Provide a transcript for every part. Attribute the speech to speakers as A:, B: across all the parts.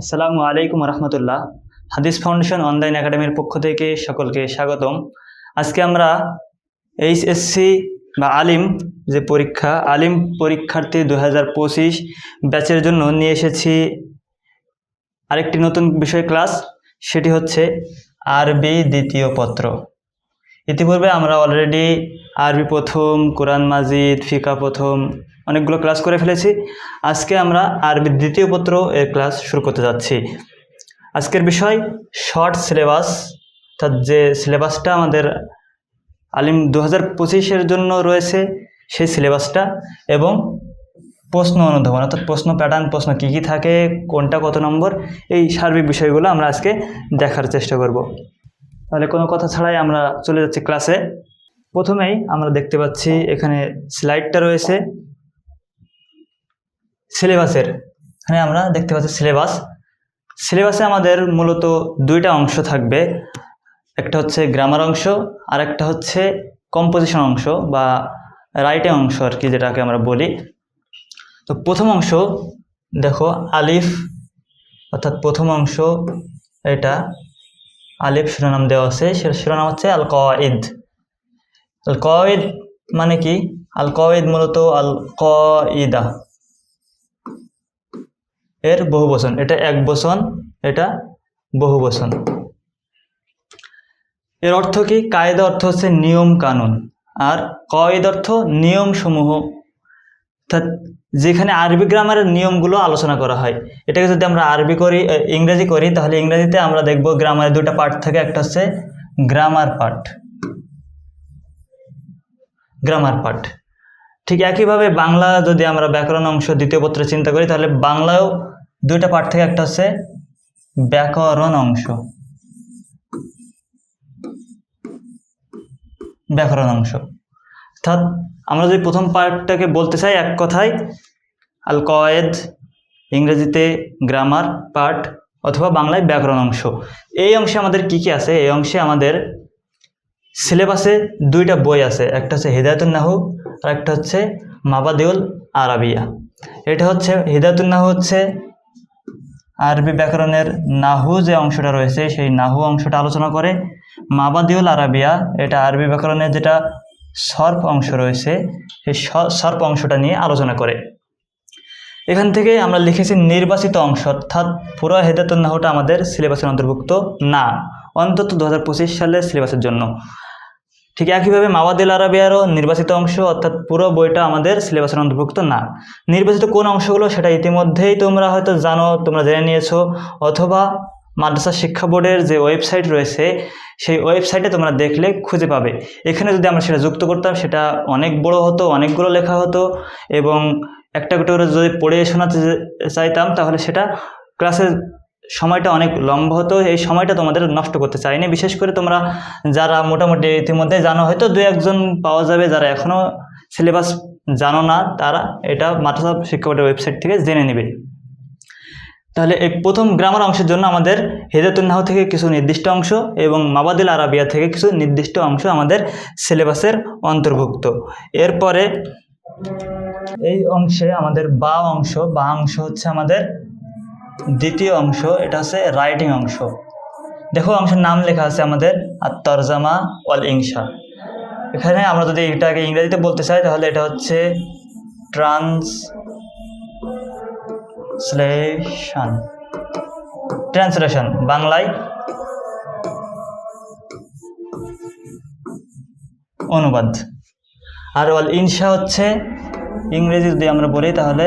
A: আসসালামু আলাইকুম রহমতুল্লাহ। হাদিস ফাউন্ডেশন অনলাইন একাডেমির পক্ষ থেকে সকলকে স্বাগতম। আজকে আমরা এইচএসসি বা আলিম যে পরীক্ষা, আলিম পরীক্ষার্থী দু হাজার পঁচিশ ব্যাচের জন্য নিয়ে এসেছি আরেকটি নতুন বিষয় ক্লাস, সেটি হচ্ছে আরবি দ্বিতীয় পত্র। ইতিপূর্বে আমরা অলরেডি আরবি প্রথম, কোরআন মাজিদ, ফিকা প্রথম অনেকগুলো ক্লাস করে ফেলেছি। আজকে আমরা আরবি দ্বিতীয় পত্র এর ক্লাস শুরু করতে যাচ্ছি। আজকের বিষয় শর্ট সিলেবাস অর্থাৎ যে সিলেবাসটা আমাদের আলিম দু হাজার পঁচিশের জন্য রয়েছে, সেই সিলেবাসটা এবং প্রশ্ন অনুধাবন, অর্থাৎ প্রশ্ন প্যাটার্ন প্রশ্ন কী কী থাকে, কোনটা কত নম্বর, এই সার্বিক বিষয়গুলো আমরা আজকে দেখার চেষ্টা করব। তাহলে কোনো কথা ছাড়াই আমরা চলে যাচ্ছি ক্লাসে প্রথমেই আমরা দেখতে পাচ্ছি এখানে স্লাইডটা রয়েছে। সিলেবাসের। এখানে আমরা দেখতে পাচ্ছি সিলেবাস। সিলেবাসে আমাদের মূলত দুইটা অংশ থাকবে। একটা হচ্ছে গ্রামার অংশ আর একটা হচ্ছে কম্পোজিশন অংশ বা রাইটিং অংশ আর কি, যেটাকে আমরা বলি। তো প্রথম অংশ, দেখো, আলিফ, অর্থাৎ প্রথম অংশ এটা, আলিফ শিরোনাম দেওয়া আছে। শিরোনাম হচ্ছে আল কয়েদ আল কয়েদ মানে কি? আল কয়েদ মূলত আল কইদা এর বহু বচন এটা এক বচন, এটা বহু বচন এর অর্থ কি? কায়দা অর্থ হচ্ছে নিয়ম কানুন। আর কয়েদ অর্থ নিয়ম সমূহ অর্থাৎ যেখানে আরবি গ্রামারের নিয়মগুলো আলোচনা করা হয়। এটাকে যদি আমরা আরবি করি ইংরেজি করি, তাহলে ইংরেজিতে আমরা দেখব গ্রামারের দুটা পার্ট থাকে, একটা হচ্ছে গ্রামার পার্ট গ্রামার পার্ট ঠিক একইভাবে বাংলা যদি আমরা ব্যাকরণ অংশ দ্বিতীয় পত্রে চিন্তা করি, তাহলে বাংলায়ও দুইটা পার্ট থেকে একটা হচ্ছে ব্যাকরণ অংশ। ব্যাকরণ অংশ। অর্থাৎ আমরা যদি প্রথম পার্টটাকে বলতে চাই এক কথায়, আল কয়েদ, ইংরেজিতে গ্রামার পার্ট অথবা বাংলায় ব্যাকরণ অংশ। এই অংশে আমাদের কি কি আছে? এই অংশে আমাদের সিলেবাসে দুইটা বই আছে। একটা হচ্ছে হিদায়তুল নাহু আর একটা হচ্ছে মাবাদিউল আরাবিয়া। এটা হচ্ছে হিদায়তুল নাহু হচ্ছে আরবি ব্যাকরণের নাহু যে অংশটা রয়েছে, সেই নাহু অংশটা আলোচনা করে মাবাদিউল আরাবিয়া, এটা আরবি ব্যাকরণের যেটা সর্প অংশ রয়েছে, সেই সর্প অংশটা নিয়ে আলোচনা করে। এখান থেকে আমরা লিখেছি নির্বাচিত অংশ, অর্থাৎ পুরো হেদাতুল নাহুটা আমাদের সিলেবাসের অন্তর্ভুক্ত না, অন্তত দু হাজার পঁচিশ সালের সিলেবাসের জন্য। ঠিক একইভাবে মাওয়াদিল আরাবিয়ারও নির্বাচিত অংশ, অর্থাৎ পুরো বইটা আমাদের সিলেবাসের অন্তর্ভুক্ত না। নির্বাচিত কোন অংশগুলো সেটা ইতিমধ্যেই তোমরা হয়তো জানো, তোমরা জেনে নিয়েছো, অথবা মাদ্রাসা শিক্ষা বোর্ডের যে ওয়েবসাইট রয়েছে, সেই ওয়েবসাইটে তোমরা দেখলে খুঁজে পাবে। এখানে যদি আমরা সেটা যুক্ত করতাম, সেটা অনেক বড় হতো, অনেকগুলো লেখা হতো, এবং একটা করে যদি পড়ে শোনাতে চাইতাম, তাহলে সেটা ক্লাসের সময়টা অনেক লম্বা হতো, এই সময়টা তোমাদের নষ্ট করতে চাইনি বিশেষ করে তোমরা যারা মোটামুটি ইতিমধ্যে জানো, হয়তো দু একজন পাওয়া যাবে যারা এখনও সিলেবাস জানো না, তারা এটা মাদ্রাসা শিক্ষা বোর্ডের ওয়েবসাইট থেকে জেনে নেবে। তাহলে এই প্রথম গ্রামার অংশের জন্য আমাদের হেদাতুন্নাহ থেকে কিছু নির্দিষ্ট অংশ এবং মাবাদিল আরাবিয়া থেকে কিছু নির্দিষ্ট অংশ আমাদের সিলেবাসের অন্তর্ভুক্ত। এরপরে এই অংশে আমাদের বা অংশ বা অংশ হচ্ছে আমাদের দ্বিতীয় অংশ, এটা হচ্ছে রাইটিং অংশ। দেখো অংশের নাম লেখা আছে আমাদের আর তরজামা অল ইংসা এখানে আমরা যদি এটাকে ইংরেজিতে বলতে চাই, তাহলে এটা হচ্ছে ট্রান্সলেশন ট্রান্সলেশন বাংলায় অনুবাদ। আর অল ইনসা হচ্ছে ইংরেজি যদি আমরা বলি, তাহলে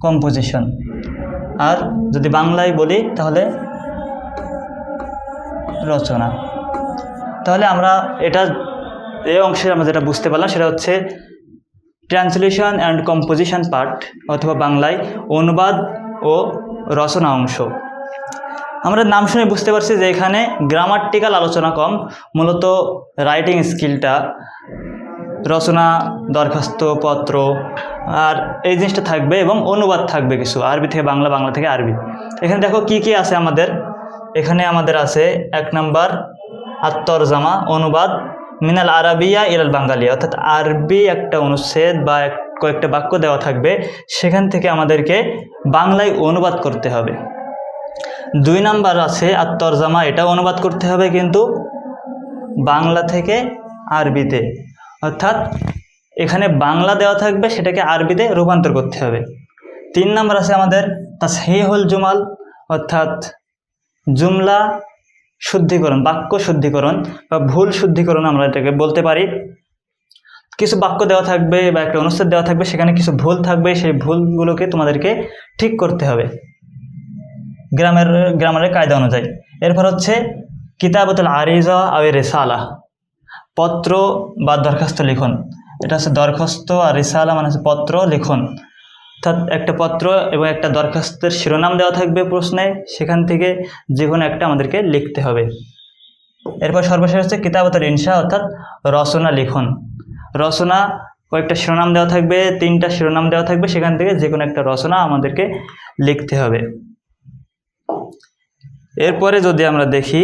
A: কম্পোজিশন আর যদি বাংলায় বলি, তাহলে রচনা। তাহলে আমরা এটা এই অংশে আমরা যেটা বুঝতে পারলাম, সেটা হচ্ছে ট্রান্সলেশন অ্যান্ড কম্পোজিশন পার্ট অথবা বাংলায় অনুবাদ ও রচনা অংশ। আমরা নাম শুনে বুঝতে পারছি যে এখানে গ্রামাটিক্যাল আলোচনা কম, মূলত রাইটিং স্কিলটা রচনা, দরখাস্ত, পত্র, আর এই জিনিসটা থাকবে এবং অনুবাদ থাকবে কিছু, আরবি থেকে বাংলা বাংলা থেকে আরবি। এখানে দেখো কি কি আছে আমাদের? এখানে আমাদের আছে এক নাম্বার আত্মরজামা অনুবাদ, মিনাল আরবিয়া ইলাল বাঙ্গালিয়া। অর্থাৎ আরবি একটা অনুচ্ছেদ বা কয়েকটা বাক্য দেওয়া থাকবে, সেখান থেকে আমাদেরকে বাংলায় অনুবাদ করতে হবে। দুই নাম্বার আছে আর তরজামা এটাও অনুবাদ করতে হবে কিন্তু বাংলা থেকে আরবিতে। অর্থাৎ এখানে বাংলা দেওয়া থাকবে, সেটাকে আরবিতে রূপান্তর করতে হবে। তিন নাম্বার আছে আমাদের তাসহিহুল জুমাল, অর্থাৎ জুমলা শুদ্ধিকরণ, বাক্য শুদ্ধিকরণ বা ভুল শুদ্ধিকরণ আমরা এটাকে বলতে পারি। কিছু বাক্য দেওয়া থাকবে বা একটা অনুচ্ছেদ দেওয়া থাকবে, সেখানে কিছু ভুল থাকবে, সেই ভুলগুলোকে তোমাদেরকে ঠিক করতে হবে। গ্রামের, গ্রামারের কায়দা অনুযায়ী। এরপর হচ্ছে কিতাবতুল আরিজা আওয়ে রেসালা। পত্র বা দরখাস্ত লিখন। এটা হচ্ছে দরখাস্ত আর রিসালা মানে হচ্ছে পত্র লিখন। অর্থাৎ একটা পত্র এবং একটা দরখাস্তের শিরোনাম দেওয়া থাকবে প্রশ্নে, সেখান থেকে যে কোনো একটা আমাদেরকে লিখতে হবে। এরপর সর্বশেষ হচ্ছে কিতাবতুল ইনসা অর্থাৎ রচনা লিখন। রচনা কয়েকটা শিরোনাম দেওয়া থাকবে, তিনটা শিরোনাম দেওয়া থাকবে, সেখান থেকে যে কোনো একটা রচনা আমাদেরকে লিখতে হবে। এরপরে যদি আমরা দেখি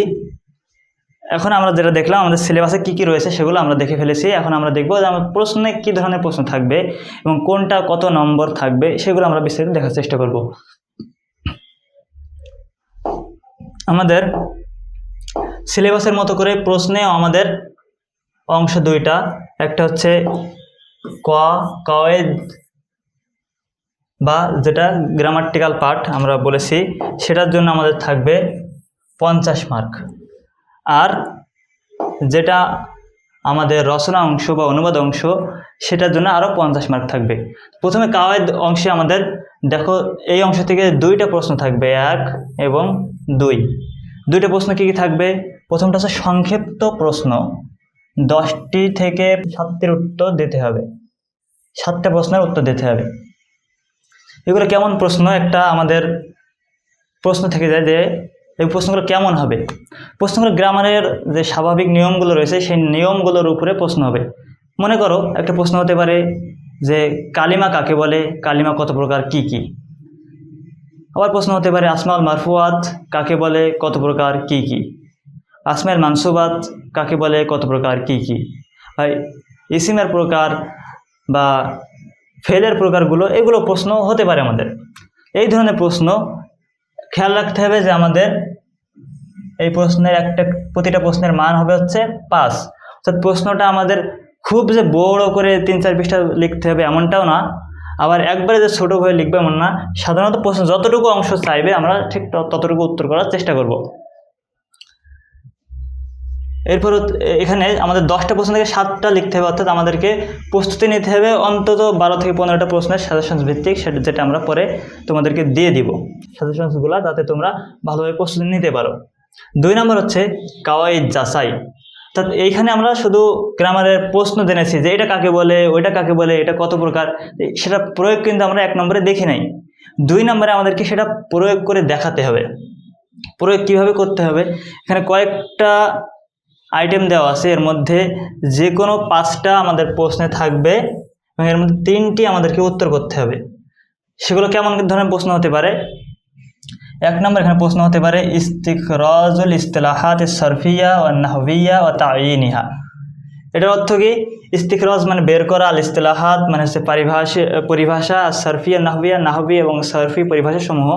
A: এখন আমরা যেটা দেখলাম, আমাদের সিলেবাসে কী কী রয়েছে সেগুলো আমরা দেখে ফেলেছি। এখন আমরা দেখব যে আমার প্রশ্নে কী ধরনের প্রশ্ন থাকবে এবং কোনটা কত নম্বর থাকবে সেগুলো আমরা বিস্তারিত দেখার চেষ্টা করব। আমাদের সিলেবাসের মতো করে প্রশ্নে আমাদের অংশ দুইটা। একটা হচ্ছে ক কয়েদ বা যেটা গ্রামাটিক্যাল পার্ট আমরা বলেছি, সেটার জন্য আমাদের থাকবে পঞ্চাশ মার্ক আর যেটা আমাদের রচনা অংশ বা অনুবাদ অংশ, সেটার জন্য আরও পঞ্চাশ মার্ক থাকবে। প্রথমে কাওয়ায়দ অংশে আমাদের, দেখো, এই অংশ থেকে দুইটা প্রশ্ন থাকবে, এক এবং দুই। দুইটা প্রশ্ন কী কী থাকবে? প্রথমটা হচ্ছে সংক্ষিপ্ত প্রশ্ন। দশটি থেকে সাতটির উত্তর দিতে হবে। সাতটা প্রশ্নের উত্তর দিতে হবে। এগুলো কেমন প্রশ্ন? একটা আমাদের প্রশ্ন থেকে যায় যে এই প্রশ্নগুলো কেমন হবে? প্রশ্নগুলো গ্রামারের যে স্বাভাবিক নিয়মগুলো রয়েছে, সেই নিয়মগুলোর উপরে প্রশ্ন হবে। মনে করো, একটা প্রশ্ন হতে পারে যে কালিমা কাকে বলে? কালিমা কত প্রকার, কি কি? আবার প্রশ্ন হতে পারে আসমাল মারফুয়াত কাকে বলে? কত প্রকার, কি কি? আসমাইল মানসুবাত কাকে বলে? কত প্রকার, কি কি? আর ইসিমের প্রকার বা ফেলের প্রকারগুলো, এগুলো প্রশ্ন হতে পারে আমাদের। এই ধরনের প্রশ্ন খেয়াল রাখতে হবে যে আমাদের এই প্রশ্নের একটা, প্রতিটা প্রশ্নের মান হবে হচ্ছে পাস অর্থাৎ প্রশ্নটা আমাদের খুব যে বড় করে তিন চার পৃষ্ঠা লিখতে হবে এমনটাও না। আবার একবারে যে ছোটো হয়ে লিখবে এমন না। সাধারণত প্রশ্ন যতটুকু অংশ চাইবে আমরা ঠিক ততটুকু উত্তর করার চেষ্টা করব। এরপর এখানে আমাদের দশটা প্রশ্ন থেকে সাতটা লিখতে হবে, অর্থাৎ আমাদেরকে প্রস্তুতি নিতে হবে অন্তত বারো থেকে পনেরোটা প্রশ্নের সাজেশনস ভিত্তিক, সেটা যেটা আমরা পরে তোমাদেরকে দিয়ে দিব সাজেশনসগুলো যাতে তোমরা ভালোভাবে প্রস্তুতি নিতে পারো। দুই নম্বর হচ্ছে কাওয়াই যাচাই। অর্থাৎ এইখানে আমরা শুধু গ্রামারের প্রশ্ন জেনেছি যে এটা কাকে বলে, ওইটা কাকে বলে, এটা কত প্রকার সেটা প্রয়োগ কিন্তু আমরা এক নম্বরে দেখি নাই। দুই নম্বরে আমাদেরকে সেটা প্রয়োগ করে দেখাতে হবে। প্রয়োগ কীভাবে করতে হবে? এখানে কয়েকটা আইটেম দেওয়া আছে। এর মধ্যে যে কোনো পাঁচটা আমাদের প্রশ্নে থাকবে এবং এর মধ্যে তিনটি আমাদেরকে উত্তর করতে হবে। সেগুলো কেমন ধরনের প্রশ্ন হতে পারে? এক নম্বর এখানে প্রশ্ন হতে পারে ইস্তিকরাজুল ইস্তেলাহাত সরফিয়া ও নাহবিয়া ও তাইনিহা এটার অর্থ কি? ইস্তিকরাজ মানে বের করা, আল ইস্তেলাহাত মানে হচ্ছে পরিভাষা পরিভাষা সরফিয়া নাহবিয়া নাহবি এবং সরফি পরিভাষা সমূহ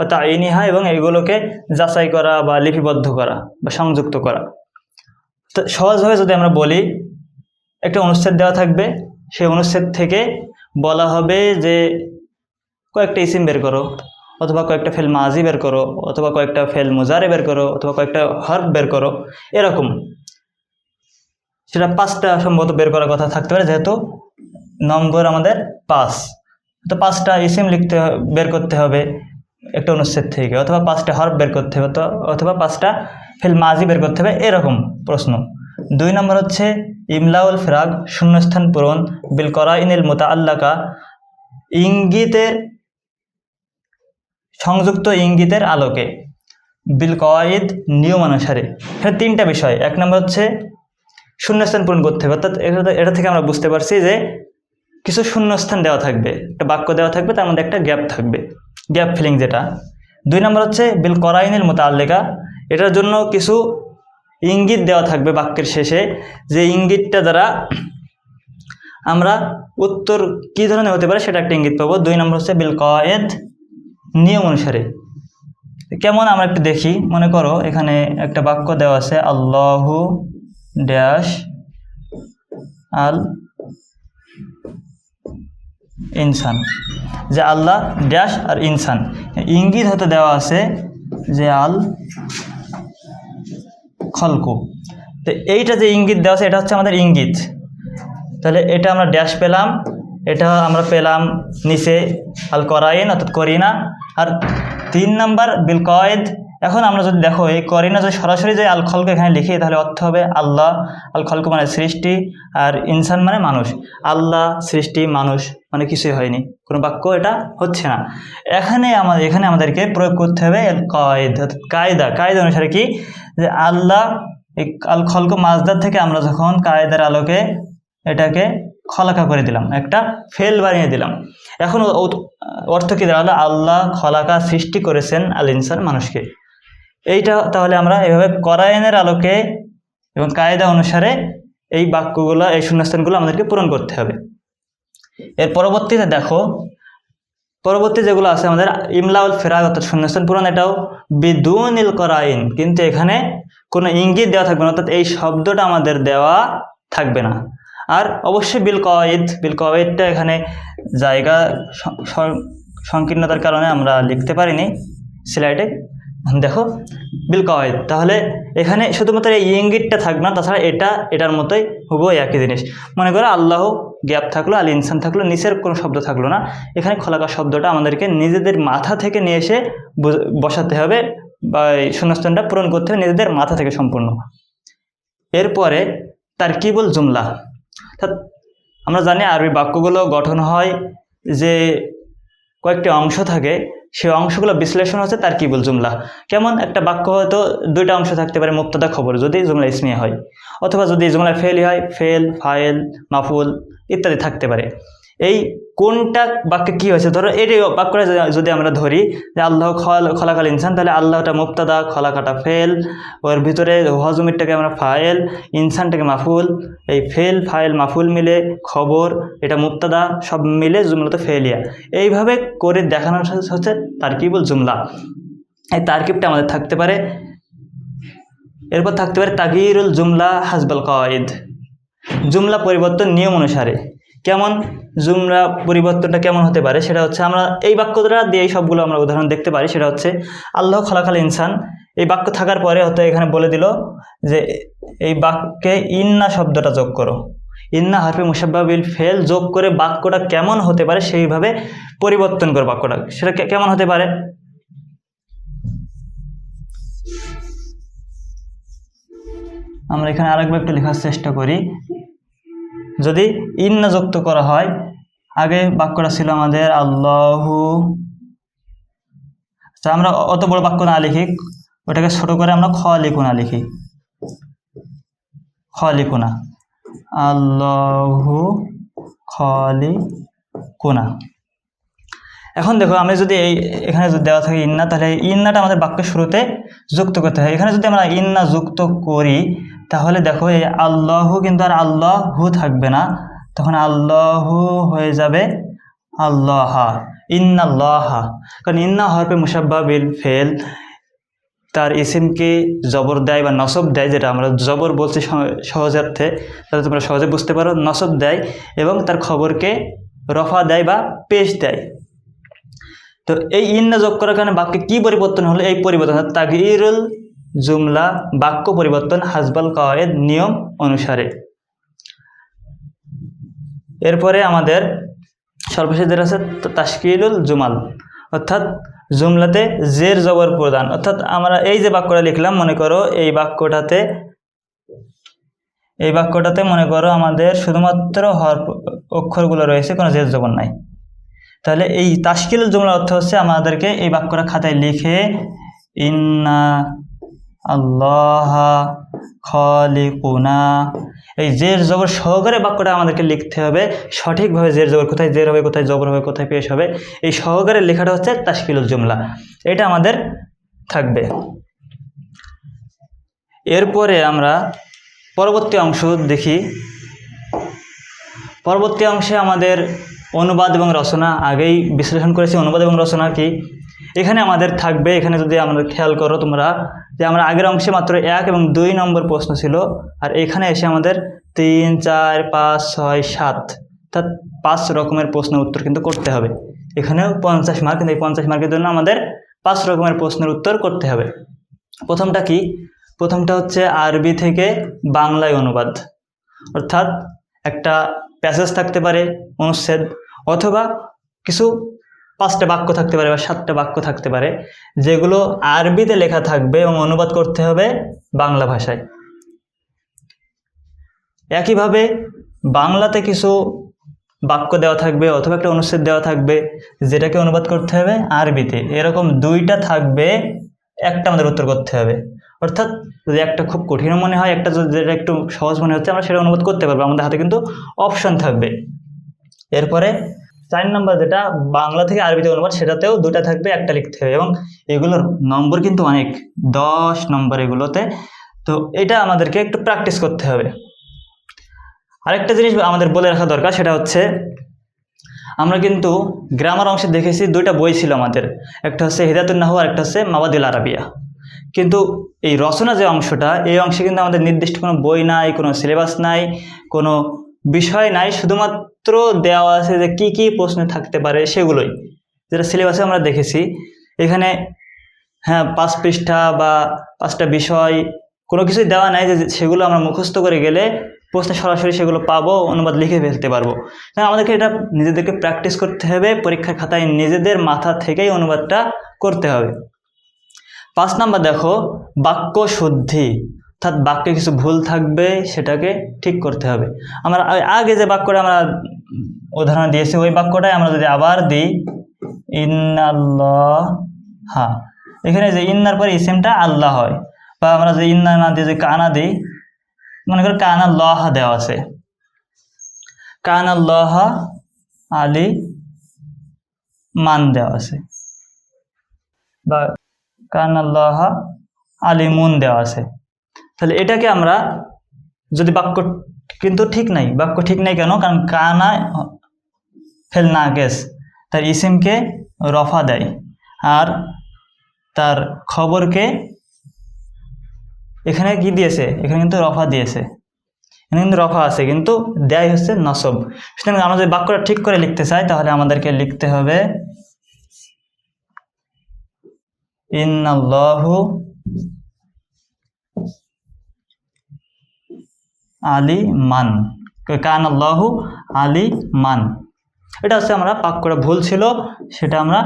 A: ও তাইনিহা এবং এগুলোকে যাচাই করা বা লিপিবদ্ধ করা বা সংযুক্ত করা। তো সহজভাবে যদি আমরা বলি, একটা অনুচ্ছেদ দেওয়া থাকবে, সেই অনুচ্ছেদ থেকে বলা হবে যে কয়েকটা ইসিম বের করো, অথবা কয়েকটা ফেল মাজি বের করো, অথবা কয়েকটা ফেল মুজারে বের করো, অথবা কয়েকটা হর্ব বের করো, এরকম। সেটা পাঁচটা সম্ভবত বের করার কথা থাকতে পারে, যেহেতু নম্বর আমাদের পাঁচ। তো পাঁচটা ইসিম লিখতে বের করতে হবে একটা অনুচ্ছেদ থেকে, অথবা পাঁচটা হর্ব বের করতে হবে, অথবা পাঁচটা ফেল মাজি বের করতে হবে, এরকম প্রশ্ন। দুই নম্বর হচ্ছে, ইমলাউল ফেরাগ শূন্যস্থান পূরণ, বিল করাইনিল মোতা আল্লাকা ইঙ্গিতের সংযুক্ত ইঙ্গিতের আলোকে। বিল কওয়াইদ নিয়ম অনুসারে। এখানে তিনটা বিষয়। এক নম্বর হচ্ছে, শূন্যস্থান পূরণ করতে হবে। অর্থাৎ এটা থেকে আমরা বুঝতে পারছি যে, কিছু শূন্যস্থান দেওয়া থাকবে। একটা বাক্য দেওয়া থাকবে, তার মধ্যে একটা গ্যাপ থাকবে। গ্যাপ ফিলিং যেটা। দুই নম্বর হচ্ছে, বিল করাইনিল মতো আল্লেকা এটার জন্য কিছু ইঙ্গিত দেওয়া থাকবে বাক্যের শেষে, যে ইঙ্গিতটা দ্বারা আমরা উত্তর কী ধরনের হতে পারে সেটা একটা ইঙ্গিত পাবো। দুই নম্বর হচ্ছে বিল কয়েদ, নিয়ম অনুসারে। কেমন আমরা একটু দেখি, মনে করো এখানে একটা বাক্য দেওয়া আছে, আল্লাহু ড্যাশ আল ইনসান। যে আল্লাহ ড্যাশ আর ইনসান। ইঙ্গিত হতে দেওয়া আছে যে আল খলকু। তো এইটা যে ইঙ্গিত দেওয়া আছে, এটা হচ্ছে আমাদের ইঙ্গিত। তাহলে এটা আমরা ড্যাশ পেলাম, এটা আমরা পেলাম নিচে আল করাইন অর্থাৎ করিনা। আর তিন নাম্বার বিল কয়েদ এখন আমরা যদি দেখো, এই করিনা যদি সরাসরি যে আল খলকে এখানে লিখি, তাহলে অর্থ হবে আল্লাহ। আল খলক মানে সৃষ্টি, আর ইনসান মানে মানুষ। আল্লাহ, সৃষ্টি, মানুষ মানে কিছুই হয়নি। কোনো বাক্য এটা হচ্ছে না। এখানে আমাদের, এখানে আমাদেরকে প্রয়োগ করতে হবে কয়েদ কায়দা। কায়দা অনুসারে কি? যে আল্লাহ আল খলক মাজদার থেকে আমরা যখন কায়দার আলোকে এটাকে খলাকা করে দিলাম, একটা ফেল বানিয়ে দিলাম, এখন অর্থ কী দাঁড়াল? আল্লাহ খলাকা সৃষ্টি করেছেন আল ইনসান মানুষকে। এইটা তাহলে আমরা এভাবে করায়নের আলোকে এবং কায়দা অনুসারে এই বাক্যগুলো, এই শূন্যস্থানগুলো আমাদেরকে পূরণ করতে হবে। এর পরবর্তীতে দেখো, পরবর্তী যেগুলো আছে আমাদের ইমলাউল ফেরাগ অর্থাৎ শূন্যস্থান পূরণ, এটাও বিদুনিল করাইন কিন্তু এখানে কোনো ইঙ্গিত দেওয়া থাকবে না, অর্থাৎ এই শব্দটা আমাদের দেওয়া থাকবে না। আর অবশ্যই বিল কয়েদ বিল কয়েদটা এখানে জায়গা সংকীর্ণতার কারণে আমরা লিখতে পারিনি, স্লাইডে। দেখো, বিল কয়েদ তাহলে এখানে শুধুমাত্র এই ইঙ্গিতটা থাকবে না, তাছাড়া এটা, এটার মতোই হুবো একই জিনিস। মনে করো আল্লাহ গ্যাপ থাকল, আল ইনসান থাকল, নিচের কোনো শব্দ থাকল না। এখানে খোলাকা শব্দটা আমাদেরকে নিজেদের মাথা থেকে নিয়ে এসে বসাতে হবে, বা এই শূন্যস্থানটা পূরণ করতে হবে নিজেদের মাথা থেকে সম্পূর্ণ। এরপরে তার কি বল জুমলা আমরা জানি আরবি বাক্যগুলো গঠন হয় যে কয়েকটি অংশ থাকে সেই অংশগুলো বিশ্লেষণ হচ্ছে তার কিবুল বল জুমলা। কেমন একটা বাক্য হয়তো দুইটা অংশ থাকতে পারে মুক্তদা খবর, যদি জুমলা ইসমিয়া হয়, অথবা যদি জুমলা ফেল হয় ফেল ফাইল, মাফুল ইত্যাদি থাকতে পারে। এই কোনটা বাক্যে কি হয়েছে? ধরো এটি বাক্যটা যদি- আমরা ধরি যে আল্লাহ খল, খলাকাল ইনসান, তাহলে আল্লাহটা মুক্তাদা খলাকাটা ফেল। ওর ভিতরে হজমিরটাকে আমরা ফায়েল, ইনসানটাকে মাফুল। এই ফেল, ফায়েল, মাফুল মিলে খবর, এটা মুক্তাদা সব মিলে জুমলাতে ফেলিয়া। এইভাবে করে দেখানো হচ্ছে তারকিবুল জুমলা। এই তারকিবটা আমাদের থাকতে পারে। এরপর থাকতে পারে তাগিরুল জুমলা হাসবাল কয়েদ জুমলা পরিবর্তন নিয়ম অনুসারে। কেমন জুমরা পরিবর্তনটা কেমন হতে পারে? সেটা হচ্ছে আমরা এই বাক্যটা দিয়ে সবগুলো আমরা উদাহরণ দেখতে পারি। সেটা হচ্ছে, আল্লাহ খলাখাল ইনসান। এই বাক্য থাকার পরে হয়তো এখানে বলে দিল যে, এই বাক্যে ইন্না শব্দটা যোগ করো। ইন্না হারফে মুসাব্বাবিল ফেল যোগ করে বাক্যটা কেমন হতে পারে সেইভাবে পরিবর্তন করো বাক্যটা। সেটা কেমন হতে পারে? আমরা এখানে আরেকবার একটু লেখার চেষ্টা করি। যদি ইন্না যুক্ত করা হয়, আগে বাক্যটা ছিল আমাদের আল্লাহু। আচ্ছা আমরা অত বড় বাক্য না লিখি, ওটাকে ছোট করে আমরা খ লিখুনা লিখি। খ লিখুনা। আল্লাহু খলি কোনা এখন দেখো, আমি যদি এই, এখানে যদি দেওয়া থাকে ইন্না, তাহলে ইন্নাটা আমাদের বাক্যের শুরুতে যুক্ত করতে হয়। এখানে যদি আমরা ইন্না যুক্ত করি তাহলে দেখো এই আল্লাহু কিন্তু আর আল্লাহু থাকবে না, তখন আল্লাহু হয়ে যাবে আল্লাহা, ইন্নাল্লাহা। কারণ ইন্না হরফে মুসাব্বা বিল ফেল, তার ইসিমকে জবর দেয় বা নসব দেয় যেটা আমরা জবর বলছি সহ- সহজার্থে, তাহলে তোমরা সহজে বুঝতে পারো, নসব দেয় এবং তার খবরকে রফা দেয় বা পেশ দেয়। তো এই ইন্না যোগ করার কারণে বাক্যে কী পরিবর্তন হলো? এই পরিবর্তন তাগিরুল জুমলা, বাক্য পরিবর্তন, হাসবাল কায়েদ নিয়ম অনুসারে। এরপরে আমাদের সর্বশেষ যেটা আছে তা- তাশকিলুল জুমাল। অর্থাৎ জুমলাতে জের জবর প্রদান। অর্থাৎ আমরা এই যে বাক্যটা লিখলাম, মনে করো এই বাক্যটাতে এই বাক্যটাতে মনে করো আমাদের শুধুমাত্র হর অক্ষরগুলো রয়েছে, কোনো জের জবর নাই। তাহলে এই তাশকিল জুমলার অর্থ হচ্ছে আমাদেরকে এই বাক্যটা খাতায় লিখে, ইন্না আল্লাহ খলিকুনা। এই জের জবর সহকারে বাক্যটা আমাদেরকে লিখতে হবে সঠিকভাবে জের জবর কোথায়, জের হবে কোথায়, জবর হবে কোথায়, পেশ হবে। এই সহকারে লেখাটা হচ্ছে তাশকিলুল জুমলা। এটা আমাদের থাকবে। এরপরে আমরা পরবর্তী অংশ দেখি। পরবর্তী অংশে আমাদের অনুবাদ এবং রচনা আগেই বিশ্লেষণ করেছি। অনুবাদ এবং রচনা কি? এখানে আমাদের থাকবে, এখানে যদি আমরা খেয়াল করো তোমরা, যে আমরা আগের অংশে মাত্র এক এবং দুই নম্বর প্রশ্ন ছিল, আর এখানে এসে আমাদের তিন, চার, পাঁচ, ছয়, সাত, অর্থাৎ পাঁচ রকমের প্রশ্নের উত্তর কিন্তু করতে হবে। এখানেও পঞ্চাশ মার্ক কিন্তু এই পঞ্চাশ মার্কের জন্য আমাদের পাঁচ রকমের প্রশ্নের উত্তর করতে হবে। প্রথমটা কি? প্রথমটা হচ্ছে আরবি থেকে বাংলায় অনুবাদ। অর্থাৎ একটা প্যাসেজ থাকতে পারে, অনুচ্ছেদ, অথবা কিছু পাঁচটা বাক্য থাকতে পারে বা সাতটা বাক্য থাকতে পারে, যেগুলো আরবিতে লেখা থাকবে এবং অনুবাদ করতে হবে বাংলা ভাষায়। একইভাবে বাংলাতে কিছু বাক্য দেওয়া থাকবে অথবা একটা অনুচ্ছেদ দেওয়া থাকবে, যেটাকে অনুবাদ করতে হবে আরবিতে। এরকম দুইটা থাকবে, একটা আমাদের উত্তর করতে হবে। অর্থাৎ যদি একটা খুব কঠিন মনে হয়, একটা যেটা একটু সহজ মনে হচ্ছে, আমরা সেটা অনুবাদ করতে পারব। আমাদের হাতে কিন্তু অপশন থাকবে। এরপরে চার নম্বর যেটা বাংলা থেকে আরবিতে অনুবাদ, সেটাতেও দুটা থাকবে, একটা লিখতে হবে। এবং এগুলোর নম্বর কিন্তু অনেক, দশ নম্বর এগুলোতে। তো এটা আমাদেরকে একটু প্র্যাকটিস করতে হবে। আরেকটা জিনিস আমাদের বলে রাখা দরকার, সেটা হচ্ছে আমরা কিন্তু গ্রামার অংশে দেখেছি দুইটা বই ছিল আমাদের। একটা হচ্ছে হিদায়তুল নাহু আর একটা হচ্ছে মাবাদিল আরাবিয়া। কিন্তু এই রচনা যে অংশটা, এই অংশে কিন্তু আমাদের নির্দিষ্ট কোনো বই নাই, কোনো সিলেবাস নাই, কোনো বিষয় নাই, শুধুমাত্র দেওয়া আছে যে কি কি প্রশ্ন থাকতে পারে সেগুলোই। যেটা সিলেবাসে আমরা দেখেছি, এখানে হ্যাঁ পাঁচ পৃষ্ঠা বা পাঁচটা বিষয়, কোনো কিছুই দেওয়া নাই যে সেগুলো আমরা মুখস্থ করে গেলে প্রশ্নে সরাসরি সেগুলো পাবো, অনুবাদ লিখে ফেলতে পারব। আমাদেরকে এটা নিজেদেরকে প্র্যাকটিস করতে হবে, পরীক্ষার খাতায় নিজেদের মাথা থেকেই অনুবাদটা করতে হবে। পাঁচ নাম্বার দেখো, বাক্য শুদ্ধি। অর্থাৎ বাক্যে কিছু ভুল থাকবে, সেটাকে ঠিক করতে হবে। আমরা আগে যে বাক্যটা আমরা উদাহরণ দিয়েছি, ওই বাক্যটাই আমরা যদি আবার দিই, ইন্নাল্লাহ। হা এখানে যে ইন্নার পরে ইসেমটা আল্লাহ হয়, বা আমরা যে ইন্না না দিয়ে যে কানা দিই, মনে করো কানা লহা দেওয়া আছে। কানা লহা আলী মান দেওয়া আছে। বা কানাল্লাহা আলিমুন দেওয়া আছে। তাহলে এটাকে আমরা যদি বাক্য কিন্তু ঠিক নাই, বাক্য ঠিক নাই কেন? কারণ কানা ফেল না গেস তার ইসিমকে রফা দেয় আর তার খবরকে এখানে কি দিয়েছে? এখানে কিন্তু রফা দিয়েছে। এখানে কিন্তু রফা আছে, কিন্তু দেয় হচ্ছে নসব। সুতরাং আমরা যদি বাক্যটা ঠিক করে লিখতে চাই, তাহলে আমাদেরকে লিখতে হবে, ইন্নাল্লাহু আলী মান কান আল্লাহু আলী মান এটা হচ্ছে আমরা বাক্যটা ভুল ছিল, সেটা আমরা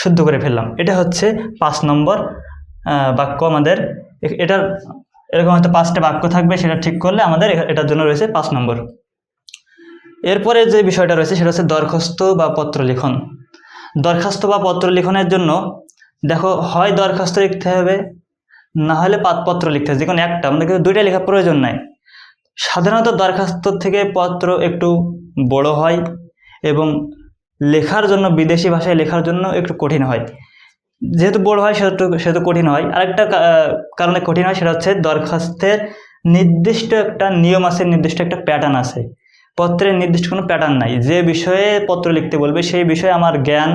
A: শুদ্ধ করে ফেললাম। এটা হচ্ছে পাঁচ নম্বর বাক্য আমাদের। এটার এরকম হয়তো পাঁচটা বাক্য থাকবে, সেটা ঠিক করলে আমাদের এটার জন্য রয়েছে পাঁচ নম্বর। এরপরে যে বিষয়টা রয়েছে, সেটা হচ্ছে দরখাস্ত বা পত্র লিখন। দরখাস্ত বা পত্র লিখনের জন্য দেখো, হয় দরখাস্ত লিখতে হবে, না হলে পাতপত্র লিখতে হবে। যে কোনো একটা, আমাদের কিন্তু দুইটা লেখা প্রয়োজন নাই। সাধারণত দরখাস্ত থেকে পত্র একটু বড় হয় এবং লেখার জন্য, বিদেশি ভাষায় লেখার জন্য একটু কঠিন হয়। যেহেতু বড় হয়, সেহেতু সেহেতু কঠিন হয়। আরেকটা কারণে কঠিন হয় সেটা হচ্ছে দরখাস্তের নির্দিষ্ট একটা নিয়ম আছে, নির্দিষ্ট একটা প্যাটার্ন আছে। পত্রের নির্দিষ্ট কোনো প্যাটার্ন নাই। যে বিষয়ে পত্র লিখতে বলবে, সেই বিষয়ে আমার জ্ঞান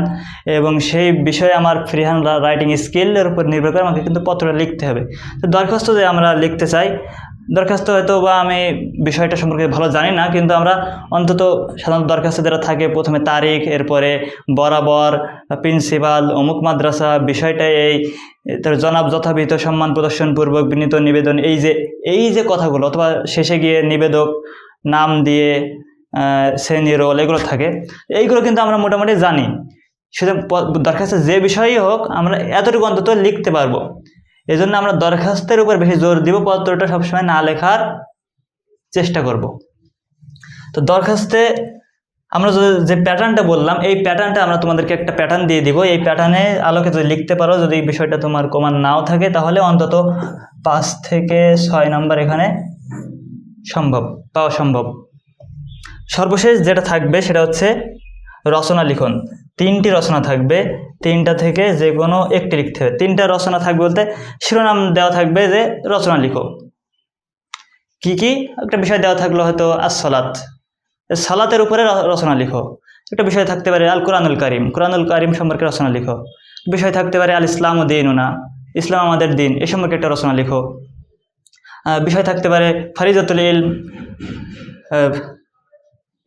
A: এবং সেই বিষয়ে আমার ফ্রি হ্যান্ড রাইটিং স্কিলের উপর নির্ভর করে আমাকে কিন্তু পত্রটা লিখতে হবে। তো দরখাস্ত যে আমরা লিখতে চাই দরখাস্ত হয়তো বা আমি বিষয়টা সম্পর্কে ভালো জানি না, কিন্তু আমরা অন্তত সাধারণত দরখাস্ত যারা থাকে, প্রথমে তারিখ, এরপরে বরাবর প্রিন্সিপাল অমুক মাদ্রাসা বিষয়টা এই তার জনাব যথাবিহিত সম্মান প্রদর্শনপূর্বক বিনীত নিবেদন, এই যে এই যে কথাগুলো, অথবা শেষে গিয়ে নিবেদক নাম দিয়ে শ্রেণি রোল, এগুলো থাকে, এইগুলো কিন্তু আমরা মোটামুটি জানি। শুধু দরখাস্তের যে বিষয়ই হোক, আমরা এতটুকু অন্তত লিখতে পারব। এই জন্য আমরা দরখাস্তের উপর বেশি জোর দিব, পত্রটা সবসময় না লেখার চেষ্টা করব। তো দরখাস্তে আমরা যে- প্যাটার্নটা বললাম, এই প্যাটার্নটা আমরা তোমাদেরকে একটা প্যাটার্ন দিয়ে দিব। এই প্যাটার্নে আলোকে যদি লিখতে পারো, যদি বিষয়টা তোমার কমান নাও থাকে, তাহলে অন্তত পাঁচ থেকে ছয় নম্বর এখানে সম্ভব, পাওয়া সম্ভব। সর্বশেষ যেটা থাকবে সেটা হচ্ছে রচনা লিখন। তিনটি রচনা থাকবে, তিনটা থেকে যে কোনো একটি লিখতে হবে। তিনটা রচনা থাকবে বলতে শিরোনাম দেওয়া থাকবে যে রচনা লিখো। কি কি? একটা বিষয় দেওয়া থাকল হয়তো আসলাত সালাতের উপরে রচনা লিখো। একটা বিষয় থাকতে পারে আল কোরআনুল কারিম। কোরআনুল কারিম সম্পর্কে রচনা লিখো। বিষয় থাকতে পারে আল ইসলাম ও দিনুনা। ইসলাম আমাদের দিন, এ সম্পর্কে একটা রচনা লিখো। বিষয় থাকতে পারে ফারিজাতুল ইলম।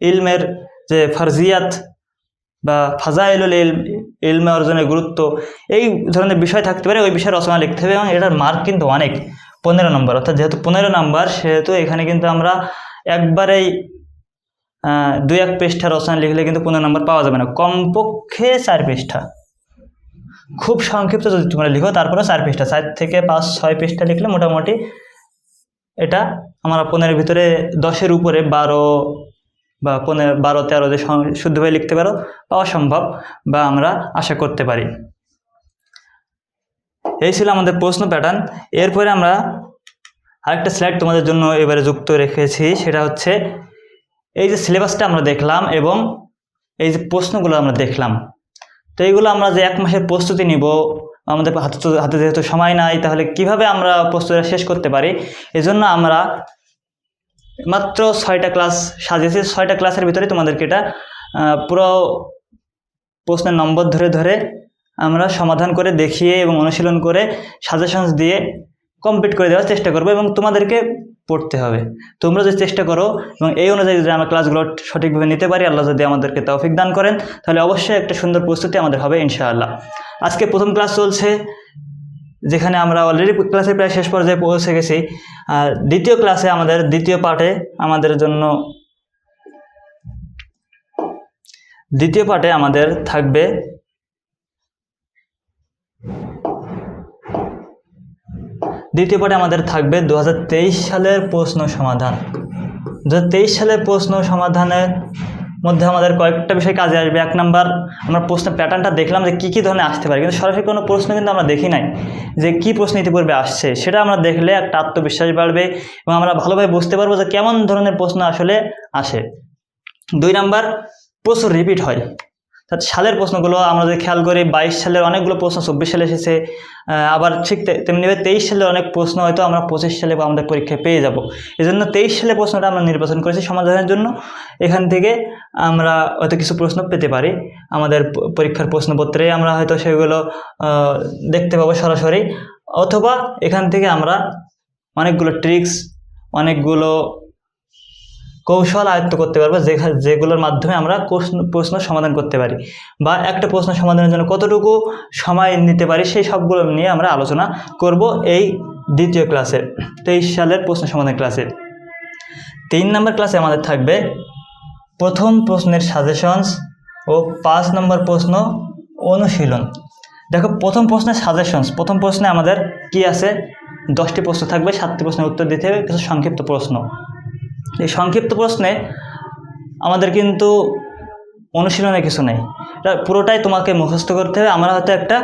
A: ইলমের যে ফারজিয়াত বা ফাজাইলুল ইলম ইলমে অর্জনের গুরুত্ব, এই ধরনের বিষয় থাকতে পারে, ওই বিষয়ে রচনা লিখতে হবে এবং এটার মার্ক কিন্তু অনেক। পনেরো নম্বর, অর্থাৎ যেহেতু পনেরো নম্বর, সেহেতু এখানে কিন্তু আমরা একবারেই দুই এক পৃষ্ঠা রচনা লিখলে কিন্তু পনেরো নম্বর পাওয়া যাবে না। কমপক্ষে চার পৃষ্ঠা। খুব সংক্ষিপ্ত যদি তোমরা লিখো তারপরে চার পৃষ্ঠা। চার থেকে পাঁচ, ছয় পৃষ্ঠা লিখলে মোটামুটি এটা আমরা পনেরোর ভিতরে দশের উপরে বারো বা পনেরো বারো, তেরো যে শুদ্ধভাবে লিখতে পারো পাওয়া সম্ভব বা আমরা আশা করতে পারি। এই ছিল আমাদের প্রশ্ন প্যাটার্ন এরপরে আমরা আরেকটা স্লাইড তোমাদের জন্য এবারে যুক্ত রেখেছি, সেটা হচ্ছে এই যে সিলেবাসটা আমরা দেখলাম এবং এই যে প্রশ্নগুলো আমরা দেখলাম। তো এইগুলো আমরা যে এক মাসের প্রস্তুতি নিব, আমাদের হাতে হাতে যেহেতু সময় নাই, তাহলে কীভাবে আমরা প্রস্তুতিটা শেষ করতে পারি? এজন্য আমরা মাত্র ছয়টা ক্লাস সাজিয়েছি ছয়টা ক্লাসের ভিতরে তোমাদেরকে এটা পুরো প্রশ্নের নম্বর ধরে ধরে আমরা সমাধান করে দেখিয়ে এবং অনুশীলন করে সাজেশনস দিয়ে কমপ্লিট করে দেওয়ার চেষ্টা করব এবং তোমাদেরকে পড়তে হবে। তোমরা যদি চেষ্টা করো এবং এই অনুযায়ী যদি আমরা ক্লাসগুলো সঠিকভাবে নিতে পারি, আল্লাহ যদি আমাদেরকে তৌফিক দান করেন, তাহলে অবশ্যই একটা সুন্দর প্রস্তুতি আমাদের হবে, ইনশাআল্লাহ। আজকে প্রথম ক্লাস চলছে যেখানে আমরা অলরেডি ক্লাসের প্রায় শেষ পর্যায়ে পৌঁছে গেছি। আর দ্বিতীয় ক্লাসে আমাদের, দ্বিতীয় পার্টে আমাদের জন্য, দ্বিতীয় পার্টে আমাদের থাকবে দ্বিতীয় পার্টে আমাদের থাকবে দু হাজার তেইশ সালের প্রশ্ন সমাধান। দু হাজার তেইশ সালের প্রশ্ন সমাধানের মধ্যে আমাদের কয়েকটা বিষয় কাজে আসবে। এক নাম্বার, আমরা প্রশ্ন প্যাটার্নটা দেখলাম যে কী কী ধরনের আসতে পারে। কিন্তু সরাসরি কোনো প্রশ্ন কিন্তু আমরা দেখি নাই যে কী প্রশ্ন ইতিপূর্বে আসছে। সেটা আমরা দেখলে একটা আত্মবিশ্বাস বাড়বে এবং আমরা ভালোভাবে বুঝতে পারব যে কেমন ধরনের প্রশ্ন আসলে আসে। দুই নাম্বার প্রচুর রিপিট হয়। অর্থাৎ সালের প্রশ্নগুলো আমরা যদি খেয়াল করি, বাইশ সালের অনেকগুলো প্রশ্ন, চব্বিশ সালে এসেছে আবার ঠিক তেমনিভাবে তেইশ সালের অনেক প্রশ্ন হয়তো আমরা পঁচিশ সালে আমাদের পরীক্ষায় পেয়ে যাব। এই জন্য তেইশ সালের প্রশ্নটা আমরা নির্বাচন করেছি সমাধানের জন্য। এখান থেকে আমরা হয়তো কিছু প্রশ্ন পেতে পারি। আমাদের পরীক্ষার প্রশ্নপত্রে আমরা হয়তো সেগুলো দেখতে পাবো সরাসরি। অথবা এখান থেকে আমরা অনেকগুলো ট্রিক্স অনেকগুলো কৌশল আয়ত্ত করতে পারব যেগুলোর মাধ্যমে আমরা প্রশ্ন প্রশ্ন সমাধান করতে পারি। বা একটা প্রশ্ন সমাধানের জন্য কতটুকু সময় নিতে পারি, সেই সবগুলো নিয়ে আমরা আলোচনা করব এই দ্বিতীয় ক্লাসে, তেইশ সালের প্রশ্ন সমাধান ক্লাসে। তিন নম্বর ক্লাসে আমাদের থাকবে প্রথম প্রশ্নের সাজেশনস ও পাঁচ নম্বর প্রশ্ন অনুশীলন। দেখো, প্রথম প্রশ্নের সাজেশনস প্রথম প্রশ্নে আমাদের কি আছে? দশটি প্রশ্ন থাকবে, সাতটি প্রশ্নের উত্তর দিতে হবে, কিছু সংক্ষিপ্ত প্রশ্ন। এই সংক্ষিপ্ত প্রশ্নে আমাদের কিন্তু অনুশীলনে কিছু নেই। পুরোটাই তোমাকে মুখস্থ করতে হবে। আমরা হয়তো একটা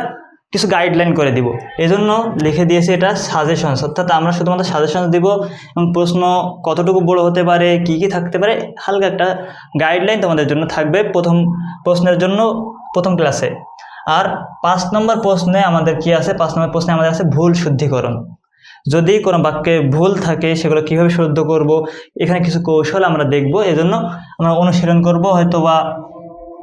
A: কিছু গাইডলাইন করে দিব। এই জন্য লিখে দিয়েছি এটা সাজেশনস অর্থাৎ আমরা শুধুমাত্র সাজেশনস দিব এবং প্রশ্ন কতটুকু বড় হতে পারে, কি কি থাকতে পারে, হালকা একটা গাইডলাইন তোমাদের জন্য থাকবে প্রথম প্রশ্নের জন্য প্রথম ক্লাসে আর পাঁচ নম্বর প্রশ্নে আমাদের কি আছে? পাঁচ নম্বর প্রশ্নে আমাদের আছে ভুল শুদ্ধিকরণ। যদি কোনো বাক্যে ভুল থাকে, সেগুলো কীভাবে শুদ্ধ করব, এখানে কিছু কৌশল আমরা দেখব। এজন্য আমরা অনুশীলন করব হয়তো বা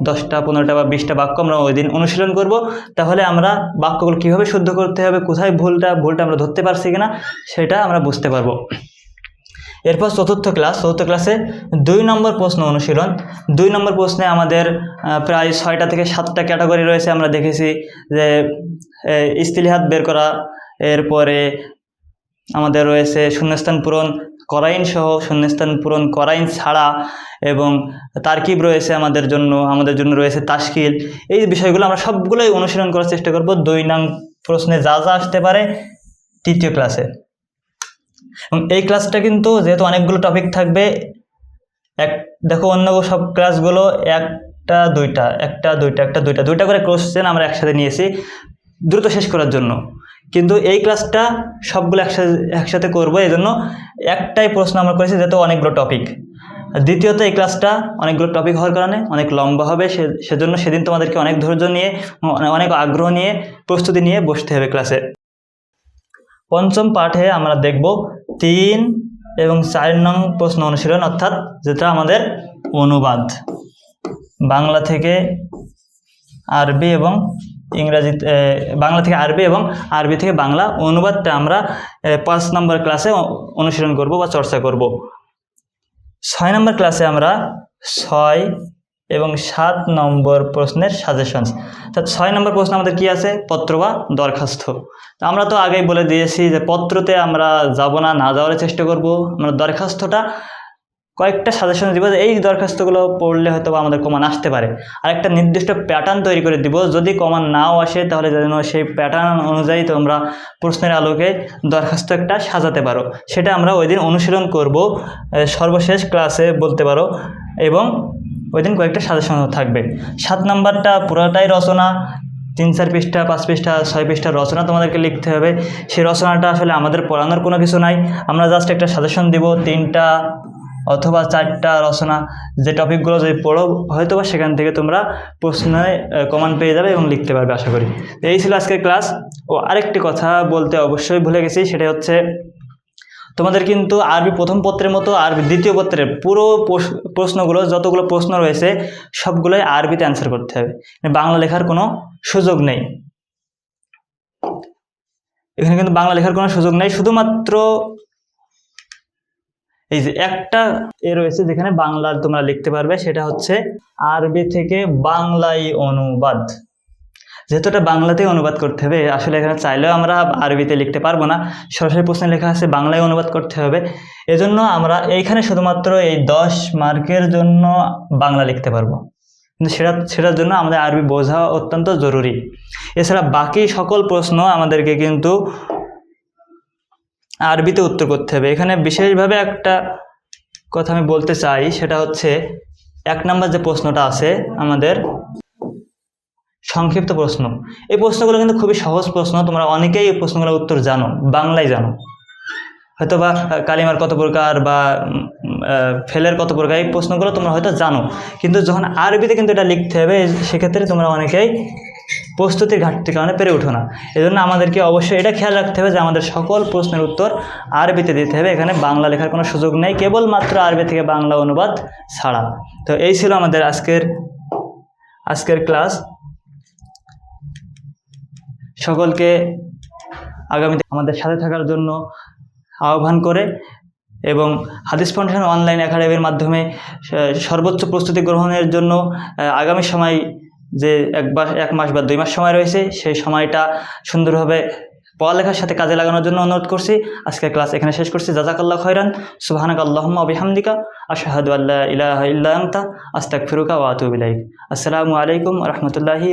A: দশটা, পনেরোটা বা বিশটা বাক্য আমরা ওই দিন অনুশীলন করব। তাহলে আমরা বাক্যগুলো কীভাবে শুদ্ধ করতে হবে, কোথায় ভুলটা ভুলটা আমরা ধরতে পারছি কিনা, সেটা আমরা বুঝতে পারব। এরপর চতুর্থ ক্লাস, চতুর্থ ক্লাসে দুই নম্বর প্রশ্ন অনুশীলন। দুই নম্বর প্রশ্নে আমাদের প্রায় ছয়টা থেকে সাতটা ক্যাটাগরি রয়েছে। আমরা দেখেছি যে ইস্তিলিহাত বের করা, এরপরে আমাদের রয়েছে শূন্যস্থান পূরণ করাইন সহ শূন্যস্থান পূরণ করাইন ছাড়া এবং তারকিব রয়েছে আমাদের জন্য আমাদের জন্য রয়েছে তাশকিল। এই বিষয়গুলো আমরা সবগুলোই অনুশীলন করার চেষ্টা করব। দুই নং প্রশ্নে যা যা আসতে পারে তৃতীয় ক্লাসে এবং এই ক্লাসটা কিন্তু যেহেতু অনেকগুলো টপিক থাকবে, এক, দেখো অন্য সব ক্লাসগুলো একটা, দুইটা একটা দুইটা একটা, দুইটা দুইটা করে কোশ্চেন আমরা একসাথে নিয়েছি। দ্রুত শেষ করার জন্য। কিন্তু এই ক্লাসটা সবগুলো একসাথে একসাথে করব এই জন্য একটাই প্রশ্ন আমরা করেছি যেহেতু অনেকগুলো টপিক দ্বিতীয়ত, এই ক্লাসটা অনেকগুলো টপিক হওয়ার কারণে অনেক লম্বা হবে, সে, সেজন্য সেদিন তোমাদেরকে অনেক ধৈর্য নিয়ে অনেক আগ্রহ নিয়ে, প্রস্তুতি নিয়ে বসতে হবে ক্লাসে পঞ্চম পাঠে আমরা দেখব তিন এবং চার নং প্রশ্ন অনুশীলন, অর্থাৎ যেটা আমাদের অনুবাদ। বাংলা থেকে আরবি এবং ইংরাজি বাংলা থেকে আরবি এবং আরবি থেকে বাংলা অনুবাদটা আমরা পাঁচ নম্বর ক্লাসে অনুশীলন করব বা চর্চা করব। ছয় নম্বর ক্লাসে আমরা ছয় এবং সাত নম্বর প্রশ্নের সাজেশনস। অর্থাৎ ছয় নম্বর প্রশ্ন আমাদের কি আছে? পত্র বা দরখাস্ত। তো আমরা তো আগেই বলে দিয়েছি যে পত্রতে আমরা যাব না না যাওয়ার চেষ্টা করব। আমরা দরখাস্তটা কয়েকটা সাজেশন দিব যে, এই দরখাস্তগুলো পড়লে হয়তো আমাদের কমান আসতে পারে। আর একটা নির্দিষ্ট প্যাটার্ন তৈরি করে দিব। যদি কমান নাও আসে, তাহলে যেন সেই প্যাটার্ন অনুযায়ী তোমরা প্রশ্নের আলোকে দরখাস্ত একটা সাজাতে পারো। সেটা আমরা ওই দিন অনুশীলন করব। সর্বশেষ ক্লাসে বলতে পারো। এবং ওই দিন কয়েকটা সাজেশন থাকবে। সাত নাম্বারটা পুরোটাই রচনা। তিন চার পৃষ্ঠা, পাঁচ পৃষ্ঠা, ছয় পৃষ্ঠা রচনা তোমাদেরকে লিখতে হবে। সেই রচনাটা আসলে আমাদের পড়ানোর কোনো কিছু নাই। আমরা জাস্ট একটা সাজেশন দিব। তিনটা অথবা চারটা রচনা যে টপিকগুলো যদি পড়ো হয়তো বা সেখান থেকে তোমরা প্রশ্নে কমান পেয়ে যাবে এবং লিখতে পারবে, আশা করি। এই ছিল আজকের ক্লাস ও আরেকটি কথা বলতে অবশ্যই ভুলে গেছি সেটা হচ্ছে তোমাদের কিন্তু আরবি প্রথম পত্রের মতো, আরবি দ্বিতীয় পত্রের পুরো প্রশ- প্রশ্নগুলো, যতগুলো প্রশ্ন রয়েছে, সবগুলোই আরবিতে অ্যান্সার করতে হবে। বাংলা লেখার কোনো সুযোগ নেই। এখানে কিন্তু বাংলা লেখার কোনো সুযোগ নেই, শুধুমাত্র এই যে একটা এ রয়েছে যেখানে বাংলা তোমরা লিখতে পারবে, সেটা হচ্ছে আরবি থেকে বাংলায় অনুবাদ। যেহেতু এটা বাংলাতেই অনুবাদ করতে হবে, আসলে এখানে চাইলেও আমরা আরবিতে লিখতে পারব না। সরাসরি প্রশ্নে লেখা আছে বাংলায় অনুবাদ করতে হবে। এজন্য আমরা এইখানে শুধুমাত্র এই দশ মার্কের জন্য বাংলা লিখতে পারব। কিন্তু সেটা, সেটার জন্য আমাদের আরবি বোঝা অত্যন্ত জরুরি। এছাড়া বাকি সকল প্রশ্ন আমাদেরকে কিন্তু আরবিতে উত্তর করতে হবে। এখানে বিশেষভাবে একটা কথা আমি বলতে চাই, সেটা হচ্ছে এক নম্বর যে প্রশ্নটা আছে আমাদের, সংক্ষিপ্ত প্রশ্ন। এই প্রশ্নগুলো কিন্তু খুবই সহজ প্রশ্ন, তোমরা অনেকেই এই প্রশ্নগুলোর উত্তর জানো, বাংলায় জানো। হয়তো বা কালিমার কত প্রকার বা ফেলের কত প্রকার, এই প্রশ্নগুলো তোমরা হয়তো জানো। কিন্তু যখন আরবিতে কিন্তু এটা লিখতে হবে সেক্ষেত্রে তোমরা অনেকেই প্রস্তুতির ঘাটতির কারণে পেরে ওঠো না। এজন্য আমাদেরকে অবশ্যই এটা খেয়াল রাখতে হবে যে আমাদের সকল প্রশ্নের উত্তর আরবিতে দিতে হবে। এখানে বাংলা লেখার কোনো সুযোগ নেই, কেবলমাত্র আরবি থেকে বাংলা অনুবাদ ছাড়া। তো এই ছিল আমাদের আজকের আজকের ক্লাস। সকলকে আগামীতে আমাদের সাথে থাকার জন্য আহ্বান করে এবং হাদিস ফাউন্ডেশন অনলাইন একাডেমির মাধ্যমে সর্বোচ্চ প্রস্তুতি গ্রহণের জন্য আগামী সময় যে এক মাস এক মাস বা দুই মাস সময় রয়েছে, সেই সময়টা সুন্দরভাবে পড়ালেখার সাথে কাজে লাগানোর জন্য অনুরোধ করছি। আজকের ক্লাস এখানে শেষ করছি। জাজাকাল্লাহ খৈরান সুবাহানাক আল্লাহুম্মা বিহামদিকা। আশহাদু আল্লা ইলাহা ইল্লা আস্তাক ফিরুকা ওয়া আতুবু ইলাইক। আসসালামু আলাইকুম রহমতুল্লাহি